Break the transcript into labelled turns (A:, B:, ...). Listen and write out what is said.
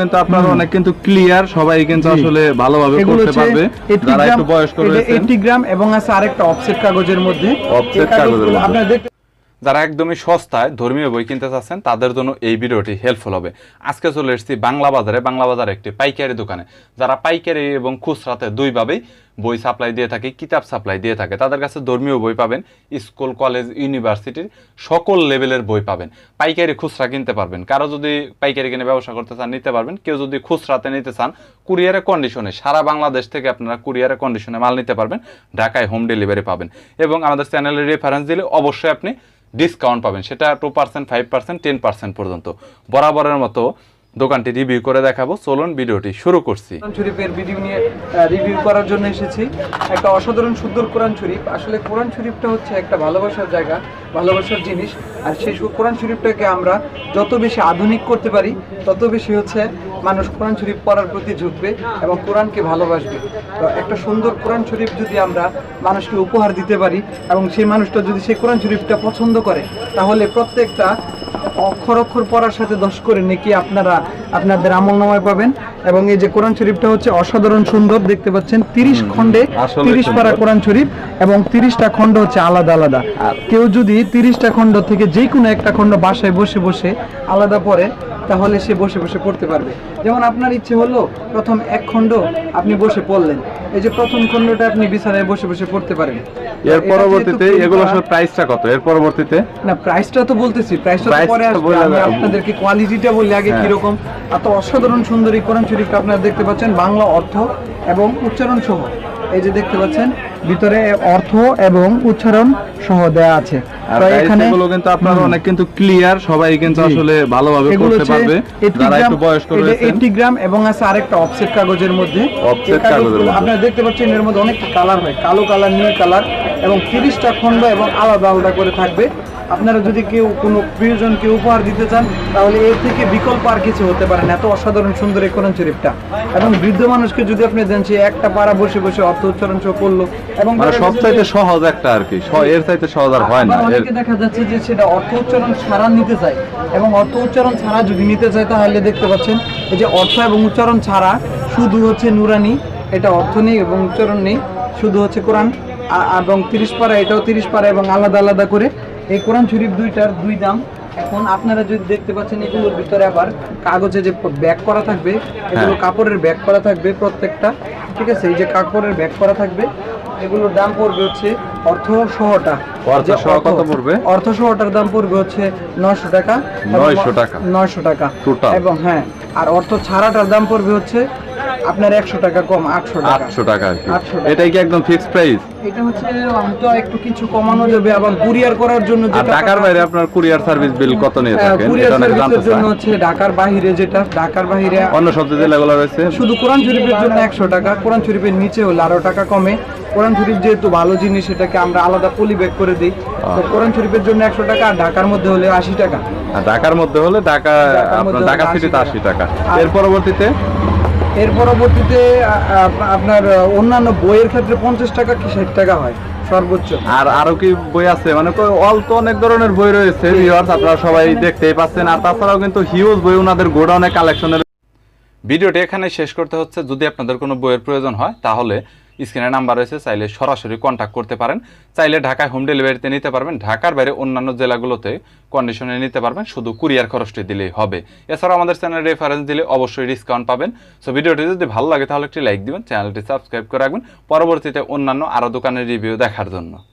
A: কিন্তু আপনারা অনেক কিন্তু ক্লিয়ার সবাই কিন্তু আসলে ভালোভাবে করতে পারবে। যারা একটু বয়স্ক রয়েছে
B: 80 গ্রাম এবং আছে আরেকটা অফসেট কাগজের মধ্যে। অফসেট
A: কাগজের মধ্যে।
B: আপনারা দেখতে
C: যারা একদমই সস্তায় ধর্মীয় বই কিনতে চাচ্ছেন তাদের জন্য এই ভিডিওটি হেল্পফুল হবে। আজকে চলে এসেছি বাংলা বাজারে। বাংলা বাজারে একটি পাইকারি দোকানে। যারা পাইকারি এবং খুচরাতে দুইভাবেই বই সাপ্লাই দিয়ে থাকে, কিতাব সাপ্লাই দিয়ে থাকে। তাদের কাছে ধর্মীয় বই পাবেন, স্কুল, কলেজ, ইউনিভার্সিটির সকল লেভেলের বই পাবেন। পাইকারি খুচরা কিনতে পারবেন। কারও যদি পাইকারি কিনে ব্যবসা করতে চান, নিতে পারবেন। কেউ যদি খুচরাতে নিতে চান কুরিয়ারের কন্ডিশনে সারা বাংলাদেশ থেকে আপনারা কুরিয়ারের কন্ডিশনে মাল নিতে পারবেন, ঢাকায় হোম ডেলিভারি পাবেন। এবং আমাদের চ্যানেলের রেফারেন্স দিলে অবশ্যই আপনি ডিসকাউন্ট পাবেন। সেটা two percent five percent ten percent পর্যন্ত। বরাবরের মতো দোকানটি রিভিউ করে দেখাবো। চলুন ভিডিওটি শুরু করছি।
B: শরীফের ভিডিও নিয়ে রিভিউ করার জন্য এসেছি। একটা অসাধারণ সুন্দর কোরআন শরীফ। আসলে কোরআন শরীফটা হচ্ছে একটা ভালোবাসার জায়গা, ভালোবাসার জিনিস। আর সেই কোরআন শরীফটাকে আমরা যত বেশি আধুনিক করতে পারি, তত বেশি হচ্ছে মানুষ কোরআন শরীফ পড়ার প্রতি ঝুঁকবে এবং কোরআনকে ভালোবাসবে। তো একটা সুন্দর কোরআন শরীফ যদি আমরা মানুষকে উপহার দিতে পারি এবং সেই মানুষটা যদি সেই কোরআন শরীফটা পছন্দ করে, তাহলে প্রত্যেকটা অক্ষর অক্ষর পড়ার সাথে দশ করে নাকি আপনারা আপনাদের আমল নামায় পাবেন। এবং এই যে কোরআন শরীফটা হচ্ছে অসাধারণ সুন্দর দেখতে পাচ্ছেন তিরিশ
A: খন্ডে
B: তিরিশ পারা কোরআন শরীফ এবং তিরিশটা খন্ড হচ্ছে আলাদা আলাদা। কেউ যদি তিরিশটা খন্ড থেকে যে কোনো একটা খন্ড বাসায় বসে বসে আলাদা পড়ে তাহলে সে বসে বসে পড়তে পারবে। যেমন আপনার ইচ্ছে হলো প্রথম এক খণ্ড আপনি বসে পড়লেন। এই যে প্রথম খণ্ডটা আপনি বিছানায় বসে বসে পড়তে পারেন।
A: এর পরবর্তীতে এগুলো আসলে প্রাইসটা কত? এর পরবর্তীতে?
B: না প্রাইসটা তো বলতেছি। প্রাইসটা তো পরে আসবে। আমি। আপনাদেরকে কোয়ালিটিটা বলি আগে
A: হ্যাঁ।
B: কীরকম। এত অসাধারণ সুন্দর কোরআন শরীফটা আপনারা দেখতে পাচ্ছেন। বাংলা অর্থ এবং উচ্চারণ সহ। এই যে দেখতে পাচ্ছেন ভিতরে অর্থ এবং উচ্চারণ সহ দেয়া আছে। এখানে
A: এগুলো কিন্তু আপনার অনেক কিন্তু ক্লিয়ার সবাই কিন্তু আসলে ভালোভাবে করতে পারবে। যারা একটু বয়স্ক
B: এটা
A: রয়েছেন।
B: 80 গ্রাম এবং আছে আরেকটা অফসেট কাগজের মধ্যে।
A: কাগজের।
B: আপনারা দেখতে পাচ্ছেন এর মধ্যে অনেক কালার হয়। কালো কালার নীল কালার এবং তিরিশটা খণ্ড এবং আলাদা আলাদা করে থাকবে। আপনারা যদি কেউ কোনো প্রিয়জনকে উপহার দিতে চান তাহলে এর থেকে বিকল্প আর কিছু হতে পারে না। এত অসাধারণ সুন্দর এই কোরআন শরীফটা। এবং বৃদ্ধ মানুষকে যদি আপনি দেন সে একটা পাড়া বসে বসে অর্থ উচ্চারণ সহ পড়ল এবং
A: মানে সব চাইতে সহজ একটা আর কি। এর চাইতে সহজ আর হয় না।
B: অনেকে দেখা যাচ্ছে যে সেটা অর্থ উচ্চারণ ছাড়া নিতে চায়। এবং অর্থ উচ্চারণ ছাড়া যদি নিতে চায় তাহলে দেখতে পাচ্ছেন এই যে অর্থ এবং উচ্চারণ ছাড়া শুধু হচ্ছে নুরানি এটা অর্থ নেই এবং উচ্চারণ নেই। শুধু হচ্ছে কোরআন। এবং তিরিশ পারা এটাও তিরিশ পারা এবং আলাদা আলাদা করে এই কোরআন শরীফ দুইটার দুই দাম। এখন আপনারা যদি দেখতে পাচ্ছেন এগুলোর ভিতরে আবার কাগজে যে ব্যাগ করা থাকবে এগুলো
A: হ্যাঁ।
B: কাপড়ের ব্যাগ করা থাকবে প্রত্যেকটা। ঠিক আছে? এই যে কাপড়ের ব্যাগ করা থাকবে এগুলোর দাম পড়বে হচ্ছে অর্থ সহটা
A: অর্থ
B: যে
A: সহ কত পড়বে?
B: অর্থ সহটার দাম পড়বে হচ্ছে নয়শো টাকা।
A: 900 টাকা।
B: নয়শো টাকা। এবং হ্যাঁ আর অর্থ ছাড়াটার দাম পড়বে হচ্ছে আপনার একশো টাকা কম আটশো টাকা।
A: আটশো টাকা আর কি।
B: 800।
A: এটাই কি একদম ফিক্সড প্রাইস
B: এটা হচ্ছে হয়তো একটু কিছু কমানো যাবে আবার কুরিয়ার করার জন্য যে
A: আর ঢাকার বাইরে আপনার কুরিয়ার সার্ভিস বিল কত নিয়ে
B: হ্যাঁ,
A: থাকেন? এটা অনেক জানতে
B: সার্ভিসের জন্য হচ্ছে ঢাকার বাহিরে যেটা ঢাকার বাহিরে
A: অন্য সব জেলাগুলো রয়েছে?
B: শুধু কোরআন শরীফের জন্য একশো টাকা কোরআন শরীফের নিচে হলে আরও টাকা কমে। কোরআন শরীফ যেহেতু ভালো জিনিস সেটাকে আমরা আলাদা পলি ব্যাগ করে দিই। তো কোরআন শরীফের জন্য একশো টাকা আর ঢাকার মধ্যে হলে আশি টাকা।
A: আর ঢাকার মধ্যে হলে ঢাকা আপনার ঢাকা সিটিতে আশি টাকা। এর পরবর্তীতে?
B: এর পরবর্তীতে আপনার অন্যান্য বইয়ের ক্ষেত্রে পঞ্চাশ টাকা কি ষাট টাকা হয়? সর্বোচ্চ।
A: আর আরও কি বই আছে? মানে অল্প অল অনেক ধরনের বই রয়েছে ভিউয়ার্স আপনারা সবাই দেখতেই পাচ্ছেন। আর তাছাড়াও কিন্তু হিউজ বই ওনাদের গোডাউনে কালেকশনের
C: ভিডিওটি এখানে শেষ করতে হচ্ছে। যদি আপনাদের কোনো বইয়ের প্রয়োজন হয় তাহলে স্ক্রিনে নাম্বার রয়েছে, চাইলে সরাসরি কন্ট্যাক্ট করতে পারেন। চাইলে ঢাকায় হোম ডেলিভারিতে নিতে পারবেন। ঢাকার বাইরে অন্যান্য জেলাগুলোতে কন্ডিশনে নিতে পারবেন। শুধু কুরিয়ার খরচটি দিলেই হবে। এছাড়াও আমাদের চ্যানেল রেফারেন্স দিলে অবশ্যই ডিসকাউন্ট পাবেন। সো ভিডিওটি যদি ভালো লাগে, তাহলে একটি লাইক দিবেন চ্যানেলটি সাবস্ক্রাইব করে রাখবেন। পরবর্তীতে অন্যান্য আরও দোকানের রিভিউ দেখার জন্য।